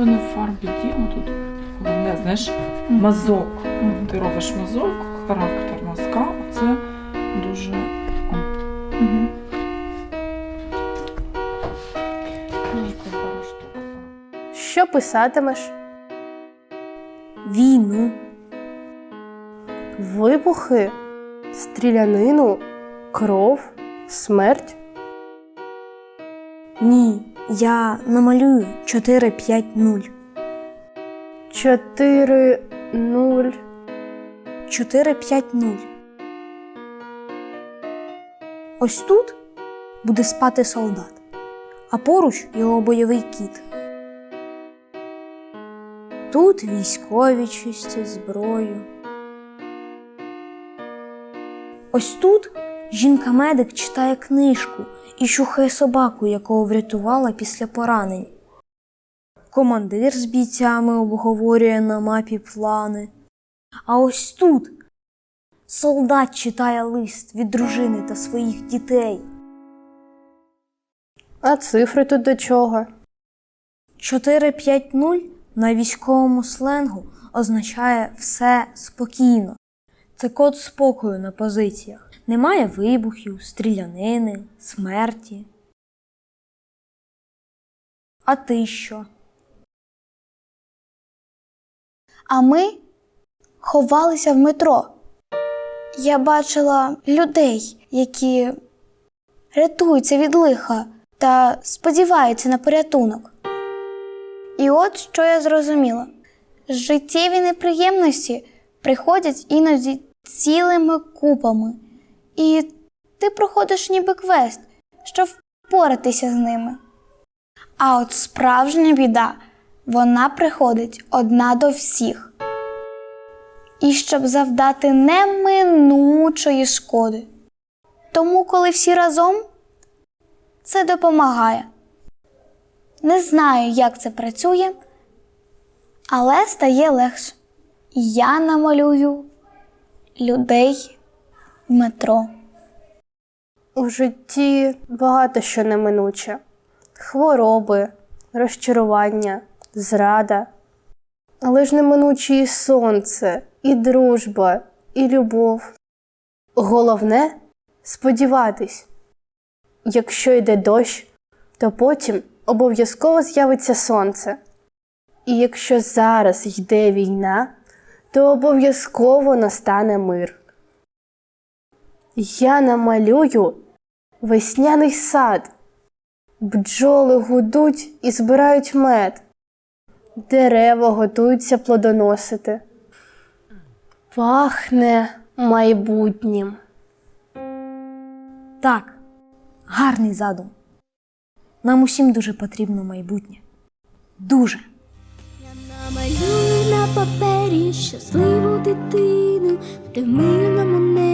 то не в фарбі діло, тут головне, знаєш, мазок. Ну, Ти робиш мазок, характер мазка, це дуже. Угу. Що писатимеш? Війну. Вибухи, стрілянину, кров, смерть. Ні, я намалюю 4-5-0. 4 0 4-5-0. Ось тут буде спати солдат, а поруч його бойовий кіт. Тут військові чистять зброю. Ось тут жінка-медик читає книжку і чухає собаку, якого врятувала після поранень. Командир з бійцями обговорює на мапі плани. А ось тут солдат читає лист від дружини та своїх дітей. А цифри тут до чого? 4-5-0 на військовому сленгу означає все спокійно. Це код спокою на позиціях. Немає вибухів, стрілянини, смерті. А ти що? А ми ховалися в метро. Я бачила людей, які рятуються від лиха та сподіваються на порятунок. І от що я зрозуміла: життєві неприємності приходять іноді цілими купами, і ти проходиш ніби квест, щоб впоратися з ними. А от справжня біда, вона приходить одна до всіх. І щоб завдати неминучої шкоди. Тому, коли всі разом, це допомагає. Не знаю, як це працює, але стає легше. Я намалюю людей метро. У житті багато що неминуче: хвороби, розчарування, зрада. Але ж неминуче і сонце, і дружба, і любов. Головне сподіватись. Якщо йде дощ, то потім обов'язково з'явиться сонце. І якщо зараз йде війна, то обов'язково настане мир. Я намалюю весняний сад. Бджоли гудуть і збирають мед. Дерева готуються плодоносити. Пахне майбутнім. Так, гарний задум. Нам усім дуже потрібно майбутнє. Дуже. Я намалюю на папері щасливу дитину, де в мирному